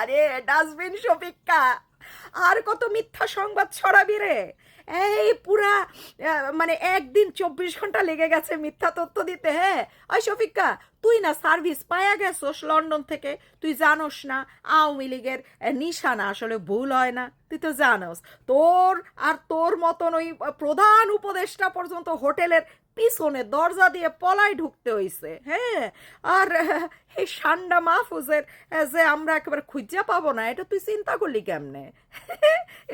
আরে, ডাস্টবিন শফিক্কা আর কত মিথ্যা সংবাদ ছড়াবি রে? এই পুরা মানে একদিন চব্বিশ ঘণ্টা লেগে গেছে মিথ্যা তথ্য দিতে হ্যাঁ? ওই শফিক্কা তুই না সার্ভিস পায়া গেছোস লন্ডন থেকে। তুই জানোস না, আওয়ামী লীগের নিশানা আসলে ভুল হয় না। তুই তো জানোস, তোর আর তোর মতন ওই প্রধান উপদেষ্টা পর্যন্ত হোটেলের পিছনে দরজা দিয়ে পলায় ঢুকতে হইছে হ্যাঁ? আর, এই সান্ডা মাহফুজের যে আমরা একেবারে খুঁজা পাবো না, এটা তুই চিন্তা করলি কেমনে?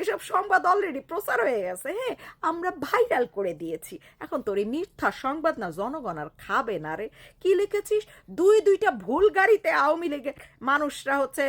এসব সংবাদ অলরেডি প্রচার হয়ে গেছে হ্যাঁ? আমরা ভাইরাল করে দিয়েছি। এখন তোর এই মিথ্যা সংবাদ না জনগণ আর খাবে না রে। কি লিখেছিস? দুই দুইটা ভুল গাড়িতে আওয়ামী লীগের মানুষরা হচ্ছে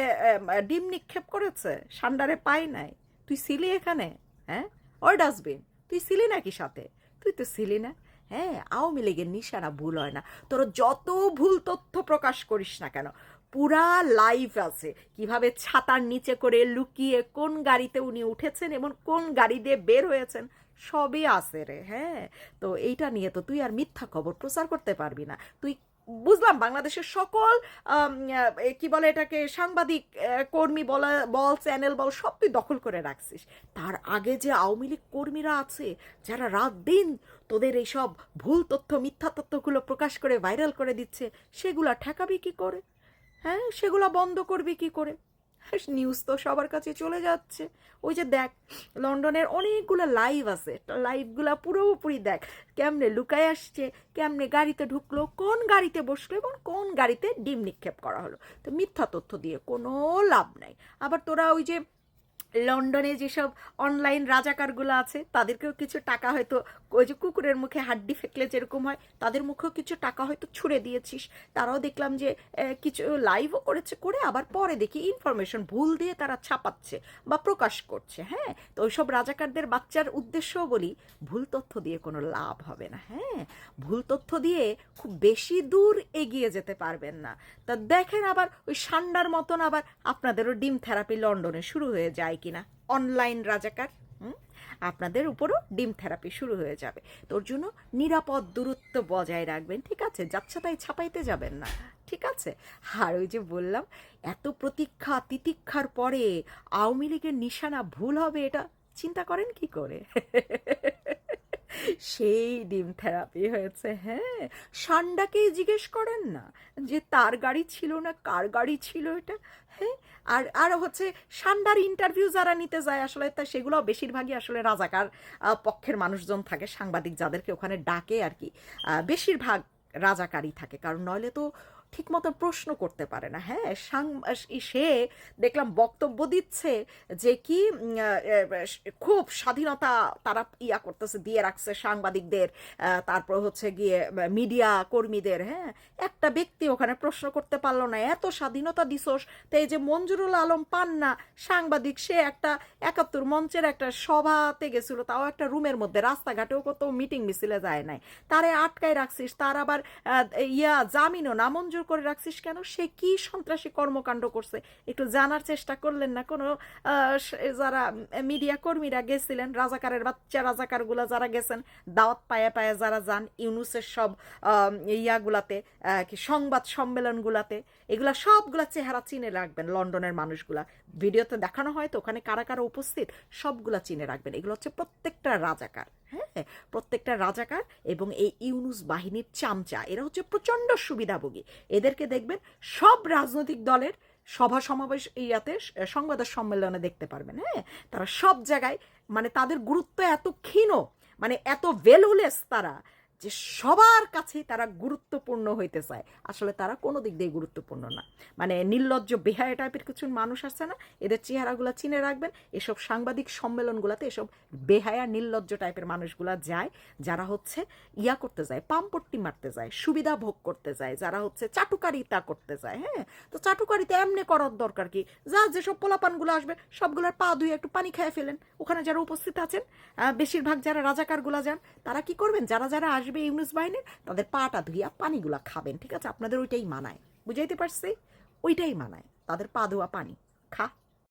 ডিম নিক্ষেপ করেছে, সান্ডারে পাই নাই। তুই ছিলি এখানে হ্যাঁ? ওই ডাস্টবিন তুই ছিলি নাকি সাথে? তুই তো ছিলি না। হ্যাঁ আওয়ামী লীগের নিশানা ভুল হয় না। তোর যত ভুল তথ্য প্রকাশ করিস না কেন, পুরা লাইভ আছে। কীভাবে ছাতার নিচে করে লুকিয়ে কোন গাড়িতে উনি উঠেছেন এবং কোন গাড়ি দিয়ে বের হয়েছেন, সবই আছে রে হ্যাঁ। তো এইটা নিয়ে তো তুই আর মিথ্যা খবর প্রচার করতে পারবি না। তুই বুঝলাম, বাংলাদেশের সকল কি বলে এটাকে, সাংবাদিক কর্মী বলা, বল, চ্যানেল, বল সব তুই দখল করে রাখছিস। তার আগে যে আওয়ামী লীগ কর্মীরা আছে, যারা রাত দিন তোদের এইসব ভুল তথ্য, মিথ্যা তথ্যগুলো প্রকাশ করে, ভাইরাল করে দিচ্ছে, সেগুলো ঠেকাবি কি করে? হ্যাঁ সেগুলো বন্ধ করবি কি করে? নিউজ তো সবার কাছে চলে যাচ্ছে। ওই যে দেখ, লন্ডনের অনেকগুলো লাইভ আছে। লাইভগুলা পুরোপুরি দেখ, কেমনে লুকায় আসছে, কেমনে গাড়িতে ঢুকলো, কোন গাড়িতে বসল এবং কোন গাড়িতে ডিম নিক্ষেপ করা হলো। তো মিথ্যা তথ্য দিয়ে কোনো লাভ নাই। আবার তোরা ওই যে লন্ডনে যেসব অনলাইন রাজাকারগুলো আছে, তাদেরকেও কিছু টাকা হয়তো ওই যে কুকুরের মুখে হাড্ডি ফেকলে যেরকম হয়, তাদের মুখেও কিছু টাকা হয়তো ছুড়ে দিয়েছিস। তারাও দেখলাম যে কিছু লাইভও করেছে করে, আবার পরে দেখি ইনফরমেশন ভুল দিয়ে তারা ছাপাচ্ছে বা প্রকাশ করছে হ্যাঁ? তো ওইসব রাজাকারদের বাচ্চার উদ্দেশ্যও বলি, ভুল তথ্য দিয়ে কোনো লাভ হবে না হ্যাঁ? ভুল তথ্য দিয়ে খুব বেশি দূর এগিয়ে যেতে পারবেন না। তা দেখেন আবার ওই সান্ডার মতন আবার আপনাদেরও ডিম থেরাপি লন্ডনে শুরু হয়ে যায় কিনা অনলাইন রাজাকার? আপনাদের উপরও ডিম থেরাপি শুরু হয়ে যাবে। তোর জন্য নিরাপদ দূরত্ব বজায় রাখবেন, ঠিক আছে? যাচ্ছা তাই ছাপাইতে যাবেন না, ঠিক আছে? আর ওই যে বললাম, এত প্রতীক্ষা, তিতিক্ষার পরে আওয়ামী লীগের নিশানা ভুল হবে, এটা চিন্তা করেন কি করে? সেই ডিম থেরাপি হয়েছে হ্যাঁ। সান্ডাকেই জিজ্ঞেস করেন না যে তার গাড়ি ছিল না, কার গাড়ি ছিল এটা হ্যাঁ। আর আর হচ্ছে সান্ডার ইন্টারভিউ যারা নিতে যায় আসলে তা সেগুলো বেশিরভাগই আসলে রাজাকার পক্ষের মানুষজন থাকে, সাংবাদিক যাদেরকে ওখানে ডাকে আর কি। বেশিরভাগ রাজাকারই থাকে, কারণ নইলে তো ঠিক মতো প্রশ্ন করতে পারে না। হ্যাঁ সাং- সে দেখলাম বক্তব্য দিচ্ছে যে কি খুব স্বাধীনতা তারা ইয়া করতেছে, দিয়ে রাখছে সাংবাদিকদের তারপর হচ্ছে গিয়ে মিডিয়া কর্মীদের হ্যাঁ। একটা ব্যক্তি ওখানে প্রশ্ন করতে পারল না, এত স্বাধীনতা দিছোস, তো এই যে মঞ্জুরুল আলম পান্না সাংবাদিক, সে একটা একাত্তর মঞ্চের একটা সভাতে গেছিল, তাও একটা রুমের মধ্যে, রাস্তাঘাটেও কত মিটিং মিছিলে যায় নাই। তারে আটকায় রাখছিস, তার আবার ইয়া জামিনও নামঞ্জুর করে রাখছিস কেন? সে কি সন্ত্রাসী কর্মকাণ্ড করছে? একটু জানার চেষ্টা করলেন না কোনো যারা মিডিয়া কর্মীরা গেছিলেন, রাজাকারের বাচ্চা রাজাকারগুলা যারা গেছেন, দাওয়াত পায়ে পায়ে যারা যান, ইউনুসের সব ইয়াগুলাতে কি সংবাদ সম্মেলনগুলাতে এগুলা সবগুলা চেহারা চিনে রাখবেন লন্ডনের মানুষগুলা। ভিডিওতে দেখানো হয় তো ওখানে কারা কারা উপস্থিত, সবগুলা চিনে রাখবেন। এগুলো হচ্ছে প্রত্যেকটা রাজাকার হ্যাঁ? প্রত্যেকটা রাজাকার এবং এই ইউনুস বাহিনীর চামচা। এরা হচ্ছে প্রচণ্ড সুবিধাভোগী। এদেরকে দেখবেন সব রাজনৈতিক দলের সভা সমাবেশ ইয়াতে সংবাদ সম্মেলনে দেখতে পারবেন হ্যাঁ? তারা সব জায়গায় মানে তাদের গুরুত্ব এত ক্ষীণ মানে এত ভ্যালুলেস তারা। যে সবার কাছেই তারা গুরুত্বপূর্ণ হইতে চায়। আসলে তারা কোনো দিক দিয়ে গুরুত্বপূর্ণ না। মানে নির্লজ্জ, বেহায়া টাইপের কিছু মানুষ আছে না। এদের চেহারাগুলো চিনে রাখবেন। এসব সাংবাদিক সম্মেলনগুলোতে এসব বেহায়া, নির্লজ্জ টাইপের মানুষগুলা যায়, যারা হচ্ছে ইয়া করতে যায়, পাম্পট্টি মারতে যায়, সুবিধা ভোগ করতে যায়, যারা হচ্ছে চাটুকারিতা করতে যায় হ্যাঁ? তো চাটুকারিতা এমনি করার দরকার কি? যা যেসব পোলাপানগুলো আসবে, সবগুলোর পা ধুয়ে একটু পানি খেয়ে ফেলেন। ওখানে যারা উপস্থিত আছেন বেশিরভাগ যারা রাজাকারগুলা যান, তারা কি করবেন? যারা যারা আসবে ইউনুস বাহিনীর, তাদের পাটা ধুইয়া পানিগুলা খাবেন, ঠিক আছে? আপনাদের ওইটাই মানায়। বুঝাইতে পারছি? ওইটাই মানায়, তাদের পা ধোয়া পানি। খা।